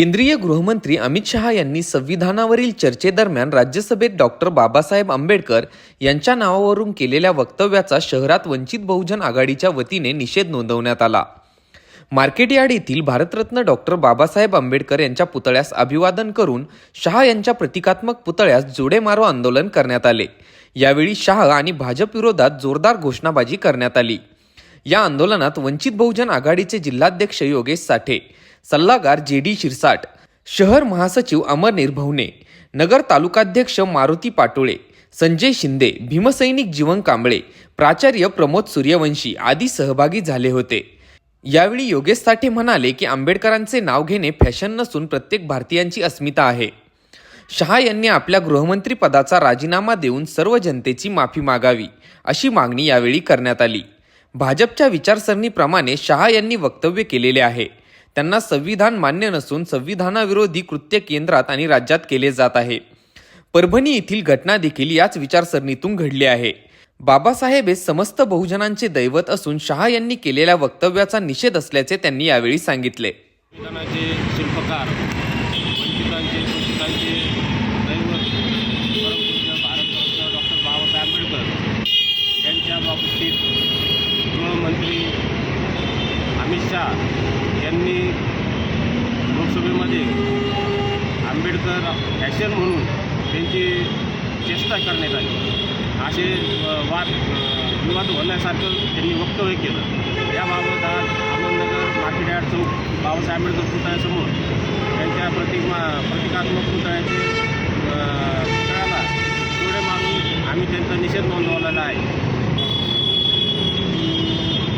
केंद्रीय गृहमंत्री अमित शहा यांनी संविधानावरील चर्चेदरम्यान राज्यसभेत डॉक्टर बाबासाहेब आंबेडकर यांच्या नावावरून केलेल्या वक्तव्याचा शहरात वंचित बहुजन आघाडीच्या वतीने निषेध नोंदवण्यात आला. मार्केट यार्ड येथील भारतरत्न डॉक्टर बाबासाहेब आंबेडकर यांच्या पुतळ्यास अभिवादन करून शहा यांच्या प्रतिकात्मक पुतळ्यास जोडे मारो आंदोलन करण्यात आले. यावेळी शहा आणि भाजप विरोधात जोरदार घोषणाबाजी करण्यात आली. या आंदोलनात वंचित बहुजन आघाडीचे जिल्हाध्यक्ष योगेश साठे सल्लागार जे डी शिरसाट शहर महासचिव अमर निर्भवने नगर तालुकाध्यक्ष मारुती पाटोळे संजय शिंदे भीमसैनिक जीवन कांबळे प्राचार्य प्रमोद सूर्यवंशी आदी सहभागी झाले होते. यावेळी योगेश साठे म्हणाले की आंबेडकरांचे नाव घेणे फॅशन नसून प्रत्येक भारतीयांची अस्मिता आहे. शहा यांनी आपल्या गृहमंत्री पदाचा राजीनामा देऊन सर्व जनतेची माफी मागावी अशी मागणी यावेळी करण्यात आली. भाजपच्या विचारसरणीप्रमाणे शहा यांनी वक्तव्य केलेले आहे. त्यांना संविधान मान्य नसून संविधानाविरोधी कृत्य केंद्रात आणि राज्यात केले जात आहे. परभणी येथील घटना देखील याच विचारसरणीतून घडली आहे. बाबासाहेब हे समस्त बहुजनांचे दैवत असून शहा यांनी केलेल्या वक्तव्याचा निषेध असल्याचे त्यांनी यावेळी सांगितले. शिल्पकार वंचितांचे शोषितांचे दैवत परमपूज्य भारतरत्न डॉक्टर बाबासाहेब आंबेडकर यांच्या बाबतीत गृहमंत्री अमित शहा यांनी लोकसभेमध्ये आंबेडकर फॅशन म्हणून त्यांची चेष्टा करण्यात आली. असे वाद विवाद होण्यासारखं त्यांनी वक्तव्य केलं. याबाबत आज अहमदनगर मार्केट चौक बाबासाहेब आंबेडकर पुतळ्यासमोर त्यांच्या प्रतिमा प्रतिकात्मक पुतळ्याचे पुतळ्याला जोडे मारून आम्ही त्यांचा निषेध नोंदवलेला आहे.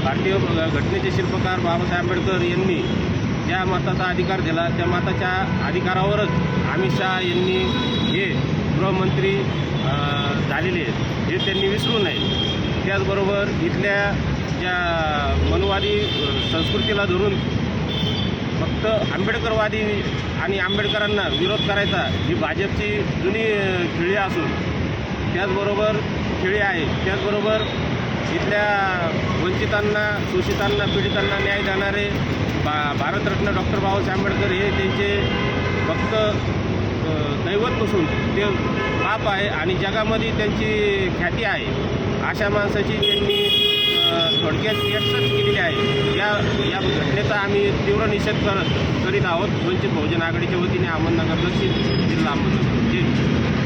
भारतीय घटनेचे शिल्पकार बाबासाहेब आंबेडकर यांनी ज्या मताचा अधिकार दिला त्या मताच्या अधिकारावरच अमित शहा यांनी हे गृहमंत्री झालेले आहेत. हे त्यांनी विसरू नये. त्याचबरोबर इथल्या ज्या मनुवादी संस्कृतीला धरून फक्त आंबेडकरवादी आणि आंबेडकरांना विरोध करायचा ही भाजपची जुनी खेळी असून त्याचबरोबर खेळी आहे. त्याचबरोबर इथल्या वंचितांना शोषितांना पीडितांना न्याय देणारे बा भारतरत्न डॉक्टर बाबासाहेब आंबेडकर हे त्यांचे फक्त दैवत नसून ते पाप आहे आणि जगामध्ये त्यांची ख्याती आहे. अशा माणसाची त्यांनी थोडक्यात व्यक्तच केलेली आहे. या या घटनेचा आम्ही तीव्र निषेध कर करीत आहोत. वंचित बहुजन आघाडीच्या वतीने अहमदनगर दक्षिण जिल्हा अहमदनगर.